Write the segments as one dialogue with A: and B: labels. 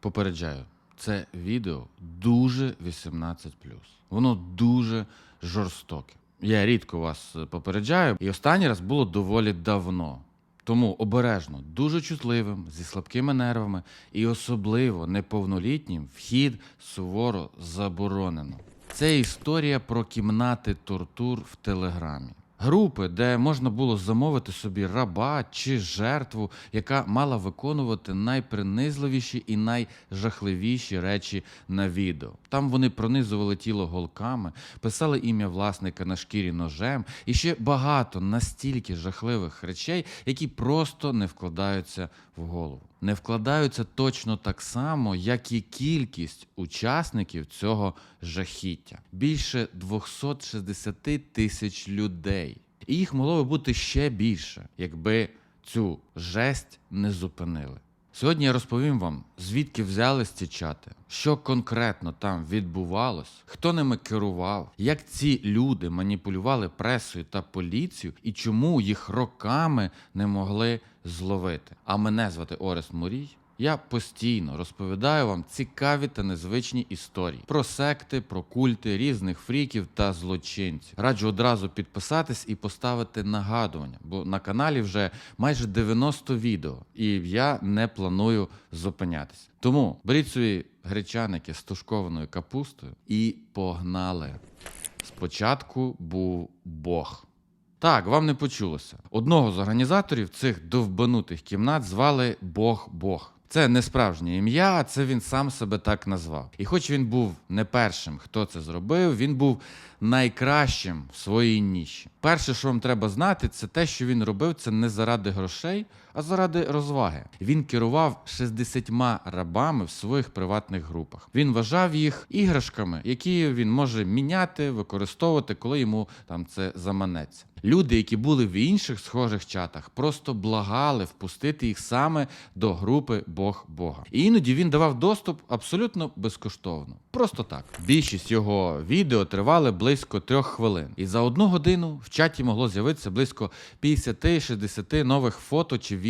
A: Попереджаю, це відео дуже 18 Воно дуже жорстоке. Я рідко вас е, попереджаю, і останній раз було доволі давно. Тому обережно, дуже чутливим, зі слабкими нервами і особливо неповнолітнім вхід суворо заборонено. Це історія про кімнати тортур в Телеграмі. Групи, де можна було замовити собі раба чи жертву, яка мала виконувати найпринизливіші і найжахливіші речі на відео. Там вони пронизували тіло голками, писали ім'я власника на шкірі ножем і ще багато настільки жахливих речей, які просто не вкладаються в голову. Не вкладаються точно так само, як і кількість учасників цього жахіття. Більше 260 тисяч людей. І їх могло би бути ще більше, якби цю жесть не зупинили. Сьогодні я розповім вам, звідки взялись ці чати, що конкретно там відбувалось, хто ними керував, як ці люди маніпулювали пресою та поліцією і чому їх роками не могли зловити. А мене звати Орес Мурій. Я постійно розповідаю вам цікаві та незвичні історії про секти, про культи різних фріків та злочинців. Раджу одразу підписатись і поставити нагадування, бо на каналі вже майже 90 відео, і я не планую зупинятись. Тому беріть свої гречаники з тушкованою капустою і погнали. Спочатку був Бог. Так, вам не почулося. Одного з організаторів цих довбанутих кімнат звали Бог Бог. Це не справжнє ім'я, це він сам себе так назвав. І хоч він був не першим, хто це зробив, він був найкращим в своїй ніші. Перше, що вам треба знати, це те, що він робив це не заради грошей, а заради розваги. Він керував 60 рабами в своїх приватних групах. Він вважав їх іграшками, які він може міняти, використовувати, коли йому там це заманеться. Люди, які були в інших схожих чатах, просто благали впустити їх саме до групи Бог Бога. І іноді він давав доступ абсолютно безкоштовно. Просто так. Більшість його відео тривали близько трьох хвилин, і за одну годину в чаті могло з'явитися близько 50-60 нових фото чи відео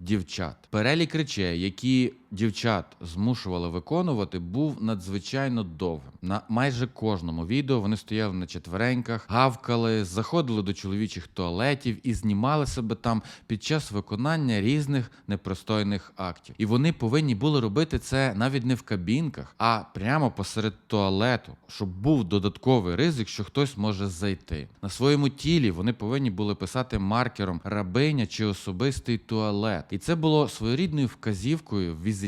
A: дівчат. Перелік речей, які дівчат змушували виконувати, був надзвичайно довгим. На майже кожному відео вони стояли на четвереньках, гавкали, заходили до чоловічих туалетів і знімали себе там під час виконання різних непристойних актів. І вони повинні були робити це навіть не в кабінках, а прямо посеред туалету, щоб був додатковий ризик, що хтось може зайти. На своєму тілі вони повинні були писати маркером рабиня чи особистий туалет. І це було своєрідною вказівкою, візитівкою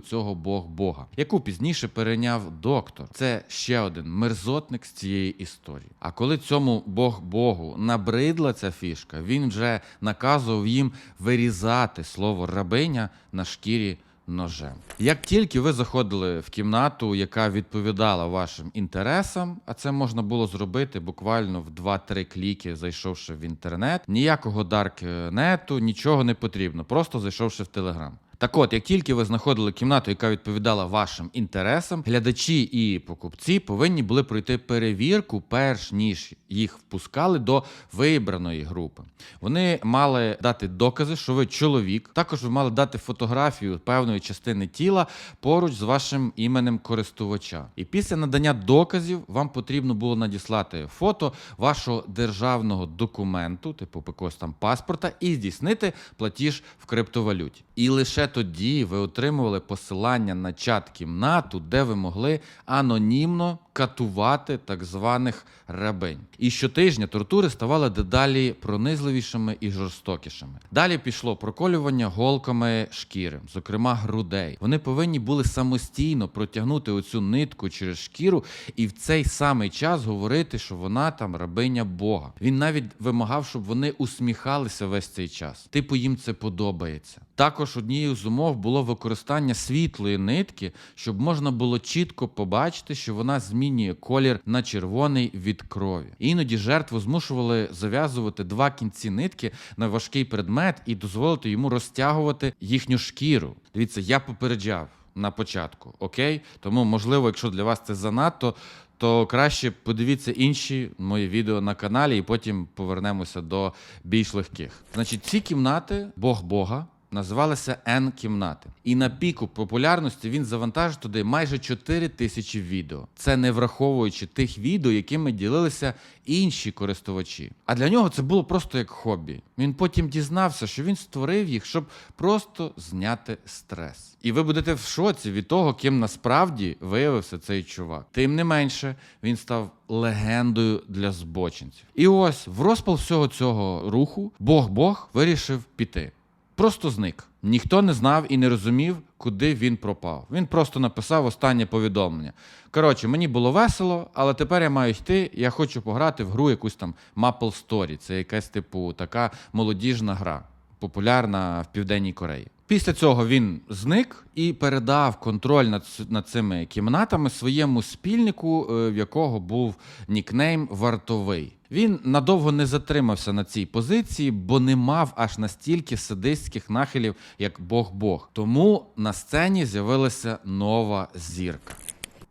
A: цього бог Бога, яку пізніше перейняв доктор. Це ще один мерзотник з цієї історії. А коли цьому бог Богу набридла ця фішка, він вже наказував їм вирізати слово рабиня на шкірі. Ножем. Як тільки ви заходили в кімнату, яка відповідала вашим інтересам, а це можна було зробити буквально в 2-3 кліки, зайшовши в інтернет, ніякого даркнету, нічого не потрібно, просто зайшовши в Телеграм. Так от, як тільки ви знаходили кімнату, яка відповідала вашим інтересам, глядачі і покупці повинні були пройти перевірку, перш ніж їх впускали до вибраної групи. Вони мали дати докази, що ви чоловік. Також ви мали дати фотографію певної частини тіла поруч з вашим іменем користувача. І після надання доказів вам потрібно було надіслати фото вашого державного документу, типу якогось там паспорта, і здійснити платіж в криптовалюті. І лише тоді ви отримували посилання на чат кімнату, де ви могли анонімно катувати так званих рабинь. І щотижня тортури ставали дедалі пронизливішими і жорстокішими. Далі пішло проколювання голками шкіри, зокрема грудей. Вони повинні були самостійно протягнути оцю нитку через шкіру і в цей самий час говорити, що вона там рабиня Бога. Він навіть вимагав, щоб вони усміхалися весь цей час. Типу їм це подобається. Також однією з умов було використання світлої нитки, щоб можна було чітко побачити, що вона змінює колір на червоний від крові. Іноді жертву змушували зав'язувати два кінці нитки на важкий предмет і дозволити йому розтягувати їхню шкіру. Дивіться, я попереджав на початку, окей? Тому, можливо, якщо для вас це занадто. То краще подивіться інші мої відео на каналі, і потім повернемося до більш легких. Значить, ці кімнати Бог Бога Називалися N кімнати. І на піку популярності він завантажив туди майже 4 тисячі відео. Це не враховуючи тих відео, якими ділилися інші користувачі. А для нього це було просто як хобі. Він потім дізнався, що він створив їх, щоб просто зняти стрес. І ви будете в шоці від того, ким насправді виявився цей чувак. Тим не менше, він став легендою для збочинців. І ось в розпал всього цього руху Бог-Бог вирішив піти. Просто зник. Ніхто не знав і не розумів, куди він пропав. Він просто написав останнє повідомлення. Коротше, мені було весело, але тепер я маю йти. Я хочу пограти в гру якусь там Maple Story. Це якась типу така молодіжна гра, популярна в Південній Кореї. Після цього він зник і передав контроль над, над цими кімнатами своєму спільнику, е, в якого був нікнейм Вартовий. Він надовго не затримався на цій позиції, бо не мав аж настільки садистських нахилів, як Бог-Бог. Тому на сцені з'явилася нова зірка.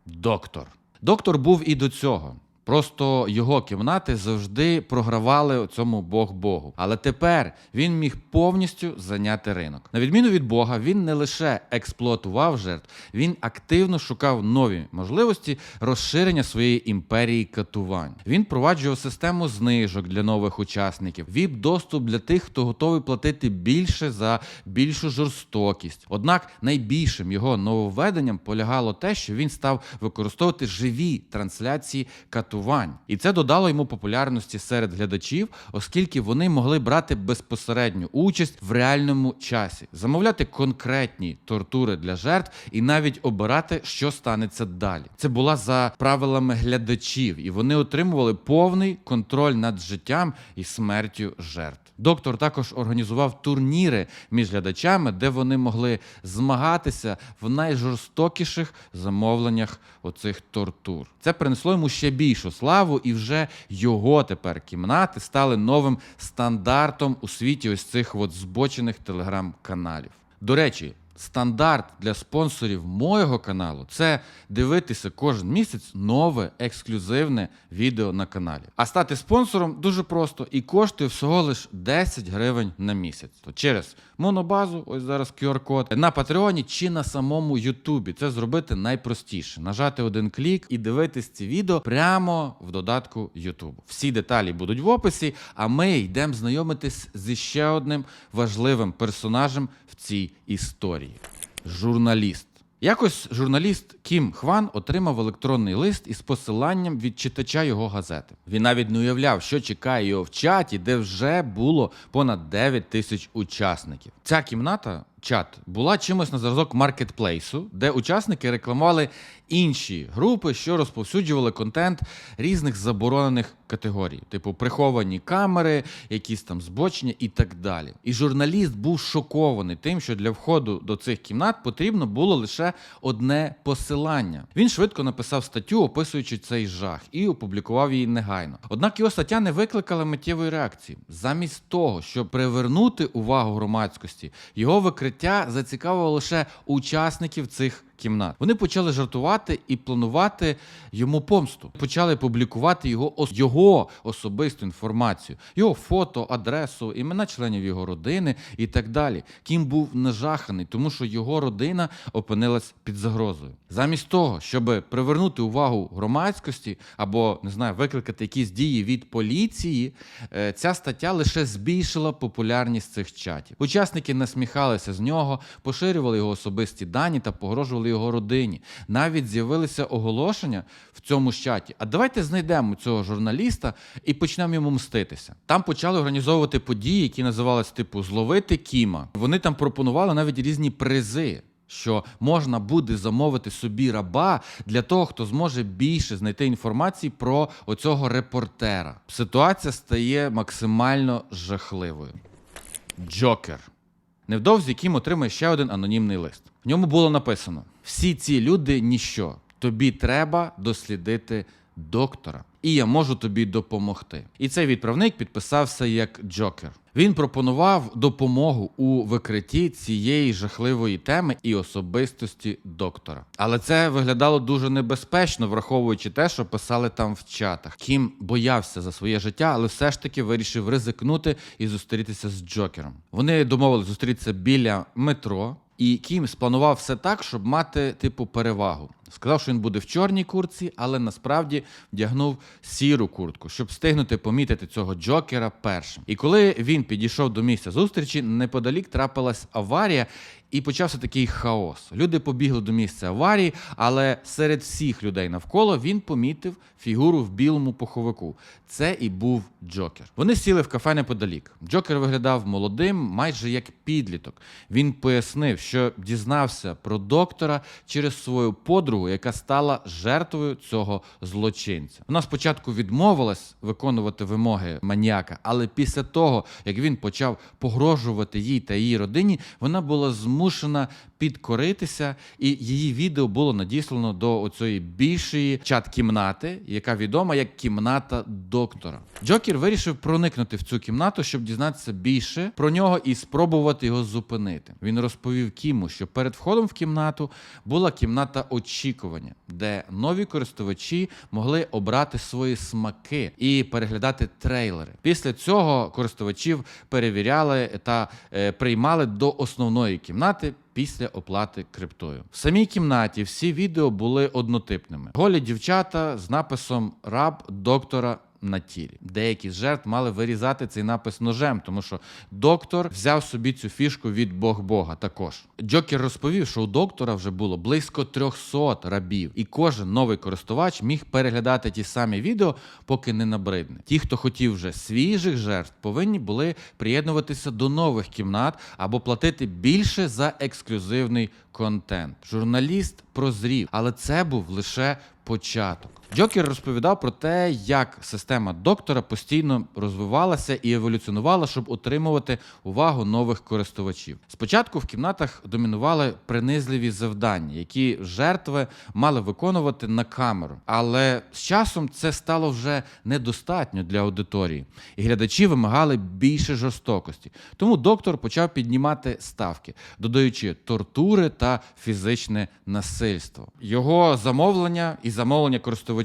A: Доктор. Доктор був і до цього. Просто його кімнати завжди програвали цьому Бог Богу. Але тепер він міг повністю зайняти ринок. На відміну від Бога, він не лише експлуатував жертв, він активно шукав нові можливості розширення своєї імперії катувань. Він проваджував систему знижок для нових учасників, віп доступ для тих, хто готовий платити більше за більшу жорстокість. Однак найбільшим його нововведенням полягало те, що він став використовувати живі трансляції катувань. І це додало йому популярності серед глядачів, оскільки вони могли брати безпосередню участь в реальному часі, замовляти конкретні тортури для жертв і навіть обирати, що станеться далі. Це була за правилами глядачів, і вони отримували повний контроль над життям і смертю жертв. Доктор також організував турніри між глядачами, де вони могли змагатися в найжорстокіших замовленнях оцих тортур. Це принесло йому ще більшу славу, і вже його тепер кімнати стали новим стандартом у світі ось цих от збочених телеграм-каналів. До речі, стандарт для спонсорів моєго каналу це дивитися кожен місяць нове ексклюзивне відео на каналі. А стати спонсором дуже просто і коштує всього лиш 10 гривень на місяць. То через монобазу, ось зараз QR-код, на Патреоні чи на самому Ютубі. Це зробити найпростіше: нажати один клік і дивитись ці відео прямо в додатку Ютубу. Всі деталі будуть в описі, а ми йдемо знайомитись зі ще одним важливим персонажем в цій історії журналіст. Якось журналіст Кім Хван отримав електронний лист із посиланням від читача його газети. Він навіть не уявляв, що чекає його в чаті, де вже було понад 9 тисяч учасників. Ця кімната, чат, була чимось на зразок маркетплейсу, де учасники рекламували інші групи, що розповсюджували контент різних заборонених категорій, типу приховані камери, якісь там збочення і так далі. І журналіст був шокований тим, що для входу до цих кімнат потрібно було лише одне посилання. Він швидко написав статтю, описуючи цей жах, і опублікував її негайно. Однак його стаття не викликала миттєвої реакції. Замість того, щоб привернути увагу громадськості, його викриття зацікавило лише учасників цих кімнат. Вони почали жартувати і планувати йому помсту. Почали публікувати його його особисту інформацію, його фото, адресу, імена членів його родини і так далі. Кім був нажаханий, тому що його родина опинилась під загрозою. Замість того, щоб привернути увагу громадськості або не знаю, викликати якісь дії від поліції, е, ця стаття лише збільшила популярність цих чатів. Учасники насміхалися з нього, поширювали його особисті дані та погрожували його родині. Навіть з'явилися оголошення в цьому чаті. А давайте знайдемо цього журналіста і почнемо йому мститися. Там почали організовувати події, які називалися типу Зловити Кіма. Вони там пропонували навіть різні призи. Що можна буде замовити собі раба для того, хто зможе більше знайти інформації про оцього репортера. Ситуація стає максимально жахливою. Джокер. Невдовзі Кім отримає ще один анонімний лист. В ньому було написано: всі ці люди ніщо. Тобі треба дослідити доктора, і я можу тобі допомогти. І цей відправник підписався як Джокер. Він пропонував допомогу у викритті цієї жахливої теми і особистості доктора. Але це виглядало дуже небезпечно, враховуючи те, що писали там в чатах. Кім боявся за своє життя, але все ж таки вирішив ризикнути і зустрітися з Джокером. Вони домовились зустрітися біля метро. І Кім спланував все так, щоб мати типу перевагу. Сказав, що він буде в чорній куртці, але насправді вдягнув сіру куртку, щоб встигнути помітити цього Джокера першим. І коли він підійшов до місця зустрічі, неподалік трапилась аварія. І почався такий хаос. Люди побігли до місця аварії, але серед всіх людей навколо він помітив фігуру в білому пуховику. Це і був Джокер. Вони сіли в кафе неподалік. Джокер виглядав молодим, майже як підліток. Він пояснив, що дізнався про доктора через свою подругу, яка стала жертвою цього злочинця. Вона спочатку відмовилась виконувати вимоги маніяка, але після того, як він почав погрожувати їй та її родині, вона була змушена підкоритися, і її відео було надіслано до оцієї більшої чат-кімнати, яка відома як кімната доктора. Джокер вирішив проникнути в цю кімнату, щоб дізнатися більше про нього і спробувати його зупинити. Він розповів Кіму, що перед входом в кімнату була кімната очікування, де нові користувачі могли обрати свої смаки і переглядати трейлери. Після цього користувачів перевіряли та е, приймали до основної кімнати. Після оплати криптою в самій кімнаті всі відео були однотипними. Голі дівчата з написом раб доктора на тілі. Деякі з жертв мали вирізати цей напис ножем, тому що доктор взяв собі цю фішку від Бог Бога. Також Джокер розповів, що у доктора вже було близько 300 рабів, і кожен новий користувач міг переглядати ті самі відео, поки не набридне. Ті, хто хотів вже свіжих жертв, повинні були приєднуватися до нових кімнат або платити більше за ексклюзивний контент. Журналіст прозрів, але це був лише початок. Джокер розповідав про те, як система доктора постійно розвивалася і еволюціонувала, щоб отримувати увагу нових користувачів. Спочатку в кімнатах домінували принизливі завдання, які жертви мали виконувати на камеру. Але з часом це стало вже недостатньо для аудиторії, і глядачі вимагали більше жорстокості. Тому доктор почав піднімати ставки, додаючи тортури та фізичне насильство. Його замовлення і замовлення користувачів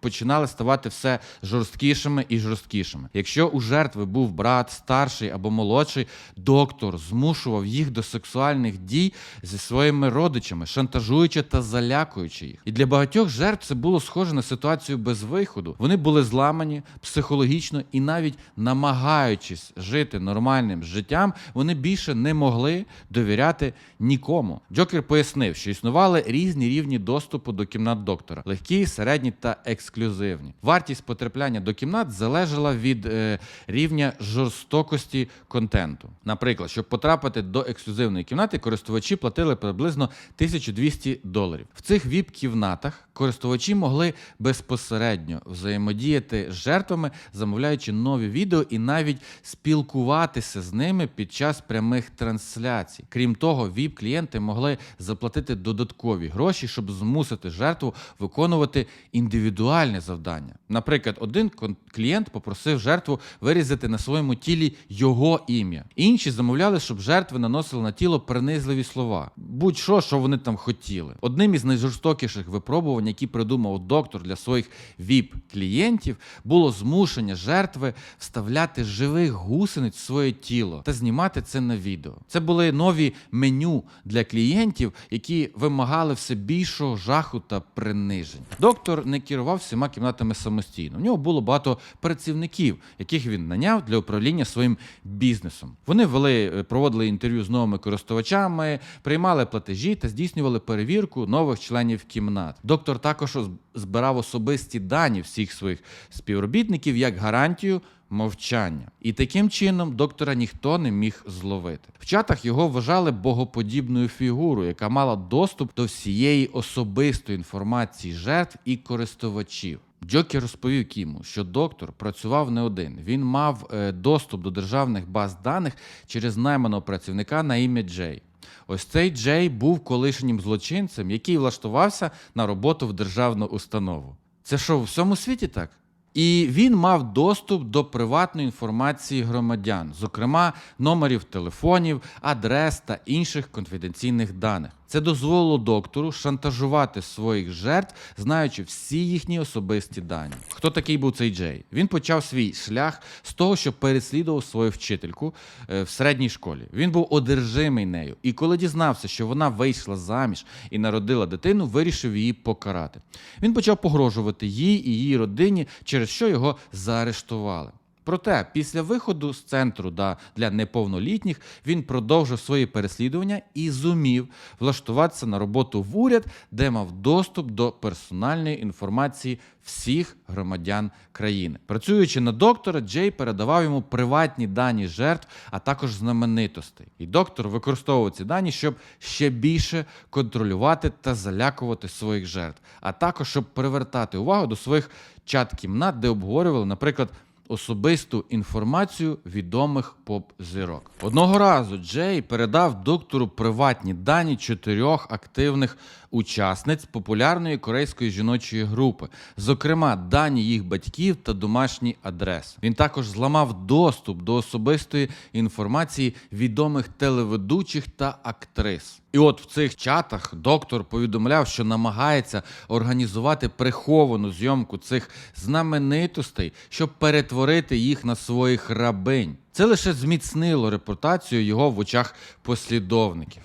A: починали ставати все жорсткішими і жорсткішими. Якщо у жертви був брат старший або молодший, доктор змушував їх до сексуальних дій зі своїми родичами, шантажуючи та залякуючи їх. І для багатьох жертв це було схоже на ситуацію без виходу. Вони були зламані психологічно і навіть намагаючись жити нормальним життям, вони більше не могли довіряти нікому. Джокер пояснив, що існували різні рівні доступу до кімнат доктора: легкі, середні та ексклюзивні. Вартість потрапляння до кімнат залежала від е, рівня жорстокості контенту. Наприклад, щоб потрапити до ексклюзивної кімнати, користувачі платили приблизно 1200 доларів. В цих віп-кімнатах користувачі могли безпосередньо взаємодіяти з жертвами, замовляючи нові відео і навіть спілкуватися з ними під час прямих трансляцій. Крім того, віп-клієнти могли заплатити додаткові гроші, щоб змусити жертву виконувати індивідуальне завдання. Наприклад, один клієнт попросив жертву вирізати на своєму тілі його ім'я. Інші замовляли, щоб жертви наносили на тіло принизливі слова. Будь-що, що вони там хотіли. Одним із найжорстокіших випробувань, які придумав доктор для своїх віп-клієнтів, було змушення жертви вставляти живих гусениць в своє тіло та знімати це на відео. Це були нові меню для клієнтів, які вимагали все більшого жаху та принижень. Доктор не керував всіма кімнатами самостійно. У нього було багато працівників, яких він наняв для управління своїм бізнесом. Вони вели, е, проводили інтерв'ю з новими користувачами, приймали платежі та здійснювали перевірку нових членів кімнат. Доктор також збирав особисті дані всіх своїх співробітників як гарантію. Мовчання, і таким чином доктора ніхто не міг зловити. В чатах його вважали богоподібною фігурою, яка мала доступ до всієї особистої інформації жертв і користувачів. Джокер розповів Кіму, що доктор працював не один. Він мав е, доступ до державних баз даних через найманого працівника на ім'я Джей. Ось цей Джей був колишнім злочинцем, який влаштувався на роботу в державну установу. Це що, в всьому світі так? І він мав доступ до приватної інформації громадян, зокрема номерів телефонів, адрес та інших конфіденційних даних. Це дозволило доктору шантажувати своїх жертв, знаючи всі їхні особисті дані. Хто такий був цей Джей? Він почав свій шлях з того, що переслідував свою вчительку е, в середній школі. Він був одержимий нею. І коли дізнався, що вона вийшла заміж і народила дитину, вирішив її покарати. Він почав погрожувати їй і її родині, через що його заарештували. Проте, після виходу з центру для неповнолітніх він продовжив свої переслідування і зумів влаштуватися на роботу в уряд, де мав доступ до персональної інформації всіх громадян країни. Працюючи на доктора, Джей передавав йому приватні дані жертв, а також знаменитостей. І доктор використовував ці дані, щоб ще більше контролювати та залякувати своїх жертв, а також щоб привертати увагу до своїх чат-кімнат, де обговорювали, наприклад особисту інформацію відомих поп-зірок. Одного разу Джей передав доктору приватні дані чотирьох активних учасниць популярної корейської жіночої групи, зокрема дані їх батьків та домашні адреси. Він також зламав доступ до особистої інформації відомих телеведучих та актрис. І от в цих чатах доктор повідомляв, що намагається організувати приховану зйомку цих знаменитостей, щоб перетворити їх на своїх рабинь. Це лише зміцнило репутацію його в очах послідовників.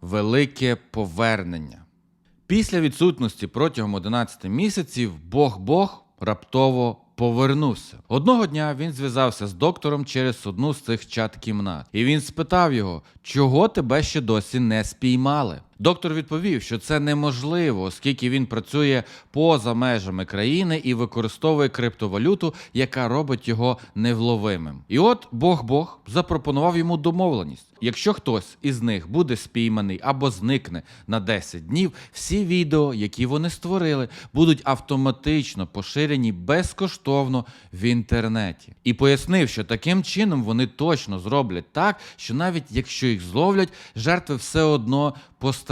A: Велике повернення. Після відсутності протягом 11 місяців Бог-Бог раптово повернувся. Одного дня він зв'язався з доктором через одну з цих чат-кімнат, і він спитав його, чого тебе ще досі не спіймали. Доктор відповів, що це неможливо, оскільки він працює поза межами країни і використовує криптовалюту, яка робить його невловимим. І от Бог Бог запропонував йому домовленість. Якщо хтось із них буде спійманий або зникне на 10 днів, всі відео, які вони створили, будуть автоматично поширені безкоштовно в інтернеті. І пояснив, що таким чином вони точно зроблять так, що навіть якщо їх зловлять, жертви все одно постраждають,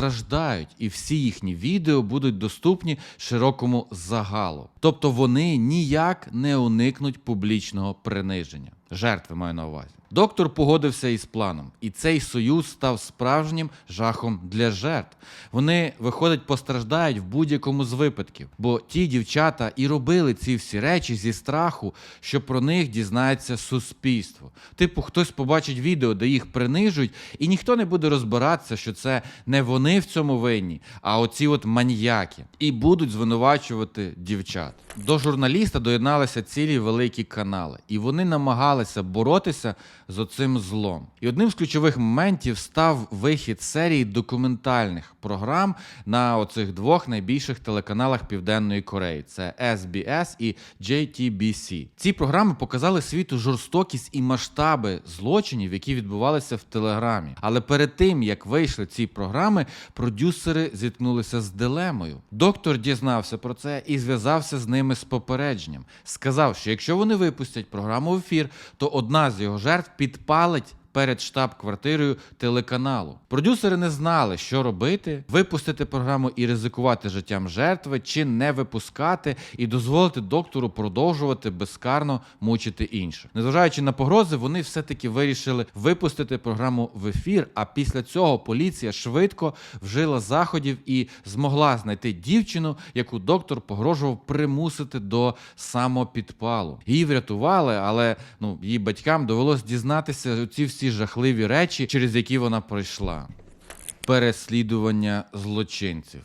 A: і всі їхні відео будуть доступні широкому загалу. Тобто вони ніяк не уникнуть публічного приниження. Жертви маю на увазі. Доктор погодився із планом, і цей союз став справжнім жахом для жертв. Вони, виходить, постраждають в будь-якому з випадків, бо ті дівчата і робили ці всі речі зі страху, що про них дізнається суспільство. Типу, хтось побачить відео, де їх принижують, і ніхто не буде розбиратися, що це не вони в цьому винні, а оці от маньяки, і будуть звинувачувати дівчат. До журналіста доєдналися цілі великі канали, і вони намагалися боротися з оцим злом. І одним з ключових моментів став вихід серії документальних програм на оцих двох найбільших телеканалах Південної Кореї: це SBS і JTBC. Ці програми показали світу жорстокість і масштаби злочинів, які відбувалися в телеграмі. Але перед тим як вийшли ці програми, продюсери зіткнулися з дилемою. Доктор дізнався про це і зв'язався з ними з попередженням. Сказав, що якщо вони випустять програму в ефір, то одна з його жертв підпалить. Перед штаб-квартирою телеканалу продюсери не знали, що робити: випустити програму і ризикувати життям жертви, чи не випускати і дозволити доктору продовжувати безкарно мучити інших. Незважаючи на погрози, вони все-таки вирішили випустити програму в ефір. А після цього поліція швидко вжила заходів і змогла знайти дівчину, яку доктор погрожував примусити до самопідпалу. Її врятували, але ну її батькам довелось дізнатися ці всі жахливі речі, через які вона пройшла. Переслідування злочинців.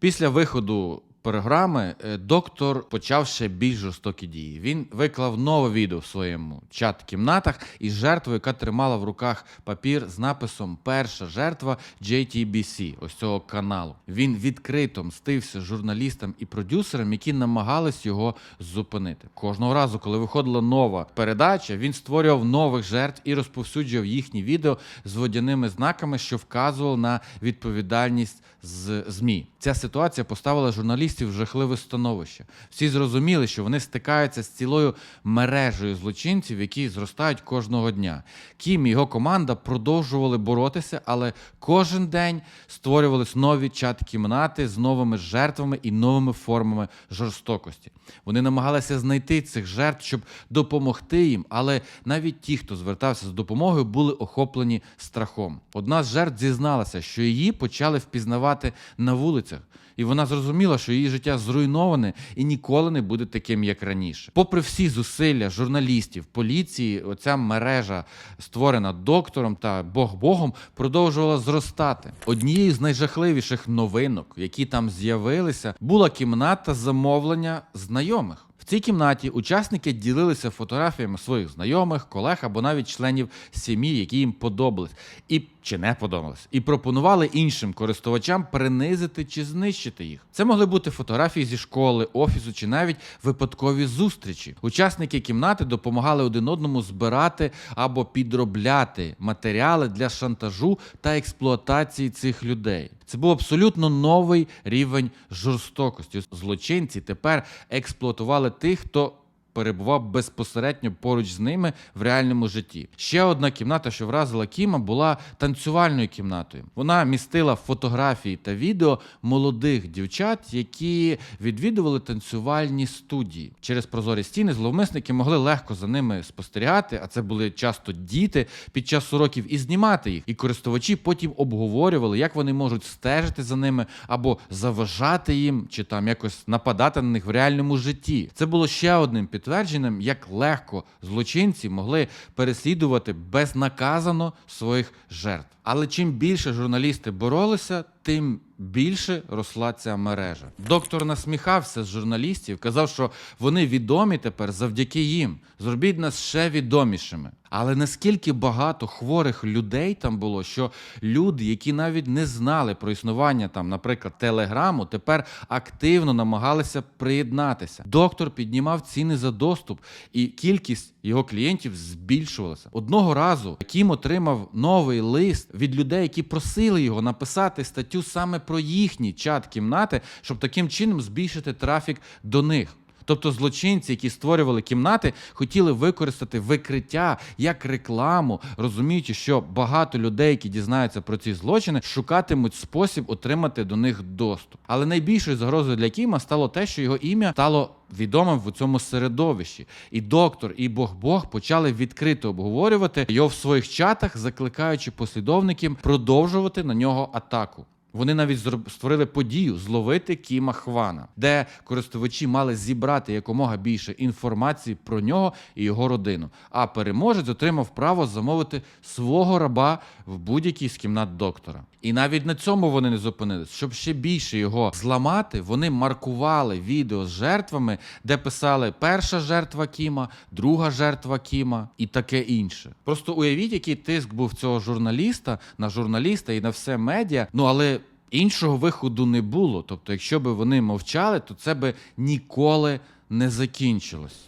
A: Після виходу програми е, доктор почав ще більш жорстокі дії. Він виклав нове відео в своєму чат-кімнатах із жертвою, яка тримала в руках папір з написом Перша жертва JTBC, ось цього каналу. Він відкрито мстився журналістам і продюсерам, які намагались його зупинити. Кожного разу, коли виходила нова передача, він створював нових жертв і розповсюджував їхні відео з водяними знаками, що вказували на відповідальність з ЗМІ. Ця ситуація поставила журналістів журналістів жахливе становище. Всі зрозуміли, що вони стикаються з цілою мережею злочинців, які зростають кожного дня. Кім і його команда продовжували боротися, але кожен день створювались нові чат-кімнати з новими жертвами і новими формами жорстокості. Вони намагалися знайти цих жертв, щоб допомогти їм, але навіть ті, хто звертався з допомогою, були охоплені страхом. Одна з жертв зізналася, що її почали впізнавати на вулицях. І вона зрозуміла, що її життя зруйноване і ніколи не буде таким, як раніше. Попри всі зусилля журналістів, поліції, оця мережа, створена доктором та Бог Богом, продовжувала зростати. Однією з найжахливіших новинок, які там з'явилися, була кімната замовлення знайомих. В цій кімнаті учасники ділилися фотографіями своїх знайомих, колег або навіть членів сім'ї, які їм подобались, і чи не подобались, і пропонували іншим користувачам принизити чи знищити їх. Це могли бути фотографії зі школи, офісу чи навіть випадкові зустрічі. Учасники кімнати допомагали один одному збирати або підробляти матеріали для шантажу та експлуатації цих людей. Це був абсолютно новий рівень жорстокості. Злочинці тепер експлуатували тих, хто перебував безпосередньо поруч з ними в реальному житті. Ще одна кімната, що вразила Кіма, була танцювальною кімнатою. Вона містила фотографії та відео молодих дівчат, які відвідували танцювальні студії. Через прозорі стіни зловмисники могли легко за ними спостерігати, а це були часто діти під час уроків, і знімати їх. І користувачі потім обговорювали, як вони можуть стежити за ними або заважати їм, чи там якось нападати на них в реальному житті. Це було ще одним підтвердженням, як легко злочинці могли переслідувати безнаказано своїх жертв. Але чим більше журналісти боролися, тим більше росла ця мережа. Доктор насміхався з журналістів, казав, що вони відомі тепер завдяки їм. Зробіть нас ще відомішими. Але наскільки багато хворих людей там було, що люди, які навіть не знали про існування там, наприклад, телеграму, тепер активно намагалися приєднатися. Доктор піднімав ціни за доступ, і кількість його клієнтів збільшувалося. Одного разу Кім отримав новий лист від людей, які просили його написати статтю саме про їхні чат-кімнати, щоб таким чином збільшити трафік до них. Тобто злочинці, які створювали кімнати, хотіли використати викриття як рекламу, розуміючи, що багато людей, які дізнаються про ці злочини, шукатимуть спосіб отримати до них доступ. Але найбільшою загрозою для Кіма стало те, що його ім'я стало відомим в цьому середовищі. І доктор, і Бог Бог почали відкрито обговорювати його в своїх чатах, закликаючи послідовників продовжувати на нього атаку. Вони навіть створили подію зловити Кіма Хвана, де користувачі мали зібрати якомога більше інформації про нього і його родину. А переможець отримав право замовити свого раба в будь-якій з кімнат доктора. І навіть на цьому вони не зупинились. Щоб ще більше його зламати, вони маркували відео з жертвами, де писали перша жертва Кіма, друга жертва Кіма і таке інше. Просто уявіть, який тиск був цього журналіста на журналіста і на все медіа. Ну але іншого виходу не було. Тобто, якщо би вони мовчали, то це би ніколи не закінчилось.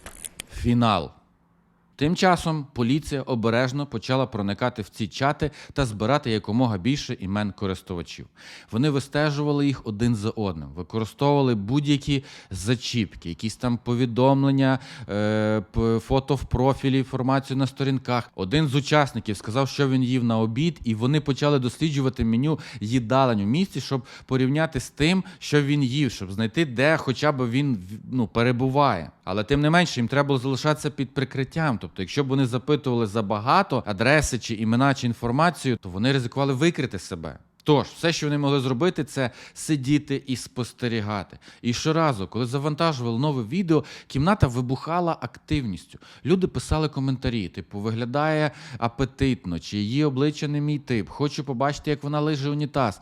A: Фінал. Тим часом поліція обережно почала проникати в ці чати та збирати якомога більше імен користувачів. Вони вистежували їх один за одним, використовували будь-які зачіпки, якісь там повідомлення, е, фото в профілі, інформацію на сторінках. Один з учасників сказав, що він їв на обід, і вони почали досліджувати меню їдалень у місті, щоб порівняти з тим, що він їв, щоб знайти, де хоча б він ну, перебуває. Але тим не менше їм треба було залишатися під прикриттям. Тобто, якщо б вони запитували забагато адреси чи імена чи інформацію, то вони ризикували викрити себе. Тож, все, що вони могли зробити, це сидіти і спостерігати. І щоразу, коли завантажували нове відео, кімната вибухала активністю. Люди писали коментарі, типу, виглядає апетитно, чи її обличчя не мій тип, хочу побачити, як вона лиже унітаз.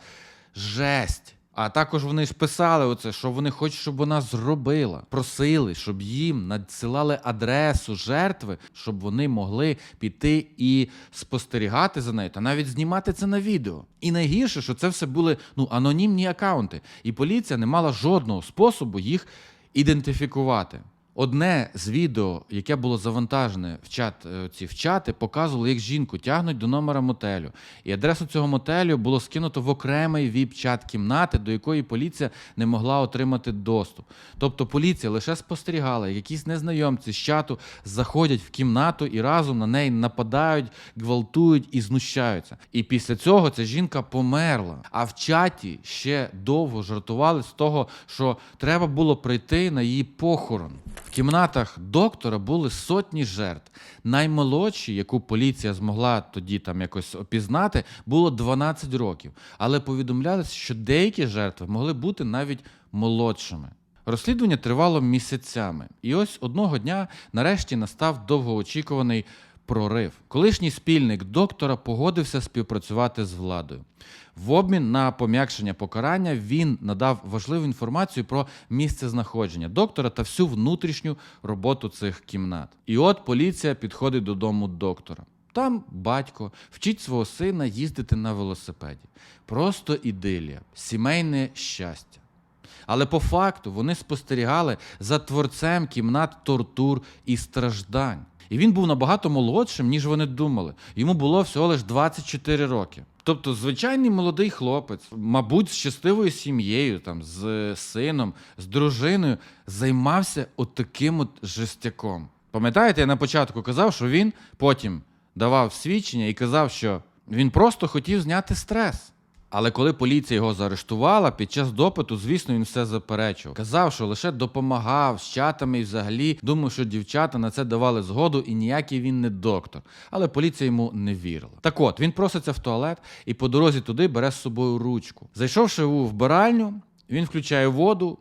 A: Жесть! А також вони ж писали оце, що вони хочуть, щоб вона зробила. Просили, щоб їм надсилали адресу жертви, щоб вони могли піти і спостерігати за нею, та навіть знімати це на відео. І найгірше, що це все були ну анонімні акаунти, і поліція не мала жодного способу їх ідентифікувати. Одне з відео, яке було завантажене в чат е, ці в чати, показувало, як жінку тягнуть до номера мотелю. І адресу цього мотелю було скинуто в окремий віп-чат кімнати, до якої поліція не могла отримати доступ. Тобто поліція лише спостерігала, як якісь незнайомці з чату заходять в кімнату і разом на неї нападають, гвалтують і знущаються. І після цього ця жінка померла. А в чаті ще довго жартували з того, що треба було прийти на її похорон. В кімнатах доктора були сотні жертв. Наймолодші, яку поліція змогла тоді там якось опізнати, було 12 років. Але повідомлялося, що деякі жертви могли бути навіть молодшими. Розслідування тривало місяцями, і ось одного дня нарешті настав довгоочікуваний прорив. Колишній спільник доктора погодився співпрацювати з владою. В обмін на пом'якшення покарання він надав важливу інформацію про місце знаходження доктора та всю внутрішню роботу цих кімнат. І от поліція підходить додому доктора. Там батько вчить свого сина їздити на велосипеді. Просто ідилія, сімейне щастя. Але по факту вони спостерігали за творцем кімнат тортур і страждань. І він був набагато молодшим, ніж вони думали. Йому було всього лише 24 роки. Тобто, звичайний молодий хлопець, мабуть, з щасливою сім'єю, там, з сином, з дружиною, займався отаким от жестяком. Пам'ятаєте, я на початку казав, що він потім давав свідчення і казав, що він просто хотів зняти стрес. Але коли поліція його заарештувала, під час допиту, звісно, він все заперечував. Казав, що лише допомагав з чатами і взагалі думав, що дівчата на це давали згоду, і ніякий він не доктор. Але поліція йому не вірила. Так от він проситься в туалет і по дорозі туди бере з собою ручку. Зайшовши у вбиральню, він включає воду.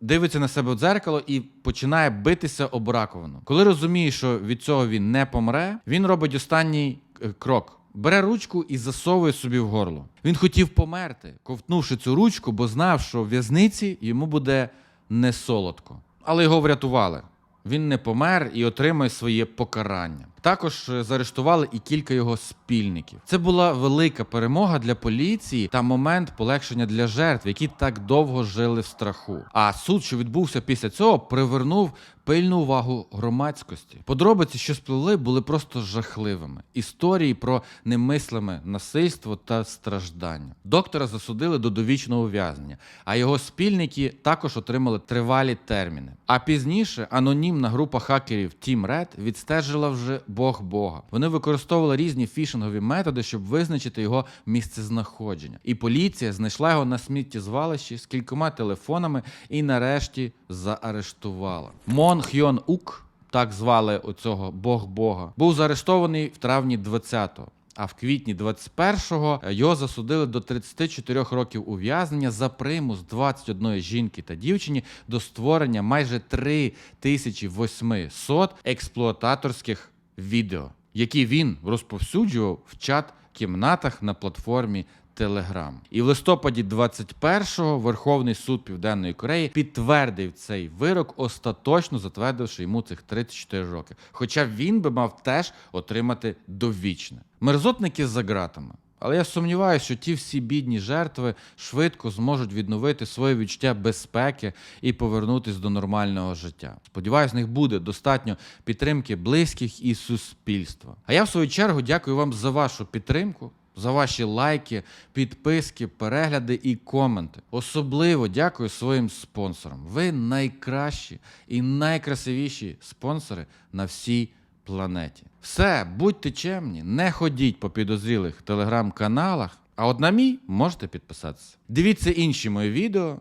A: Дивиться на себе в дзеркало і починає битися об раковину. Коли розуміє, що від цього він не помре, він робить останній е, крок. Бере ручку і засовує собі в горло. Він хотів померти, ковтнувши цю ручку, бо знав, що в в'язниці йому буде не солодко. Але його врятували. Він не помер і отримає своє покарання. Також е, заарештували і кілька його спільників. Це була велика перемога для поліції та момент полегшення для жертв, які так довго жили в страху. А суд, що відбувся після цього, привернув пильну увагу громадськості. Подробиці, що спливли, були просто жахливими. Історії про немислиме насильство та страждання. Доктора засудили до довічного ув'язнення, а його спільники також отримали тривалі терміни. А пізніше анонімна група хакерів Team Red відстежила вже Бог Бога. Вони використовували різні фішингові методи, щоб визначити його місцезнаходження. І поліція знайшла його на сміттєзвалищі з кількома телефонами і нарешті заарештувала. Мон Хьон Ук, так звали оцього Бог Бога, був заарештований в травні 20-го. А в квітні 21-го його засудили до 34 років ув'язнення за примус 21 жінки та дівчині до створення майже 3800 експлуататорських відео, які він розповсюджував в чат-кімнатах на платформі Telegram. І в листопаді 21-го Верховний суд Південної Кореї підтвердив цей вирок, остаточно затвердивши йому цих 34 роки. Хоча він би мав теж отримати довічне. Мерзотники за ґратами. Але я сумніваюся, що ті всі бідні жертви швидко зможуть відновити своє відчуття безпеки і повернутися до нормального життя. Сподіваюсь, в них буде достатньо підтримки близьких і суспільства. А я в свою чергу дякую вам за вашу підтримку. За ваші лайки, підписки, перегляди і коменти. Особливо дякую своїм спонсорам. Ви найкращі і найкрасивіші спонсори на всій планеті. Все, будьте чемні, не ходіть по підозрілих телеграм-каналах, а от на мій можете підписатися. Дивіться інші мої відео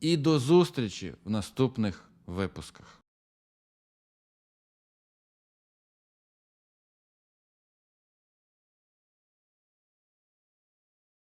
A: і до зустрічі в наступних випусках.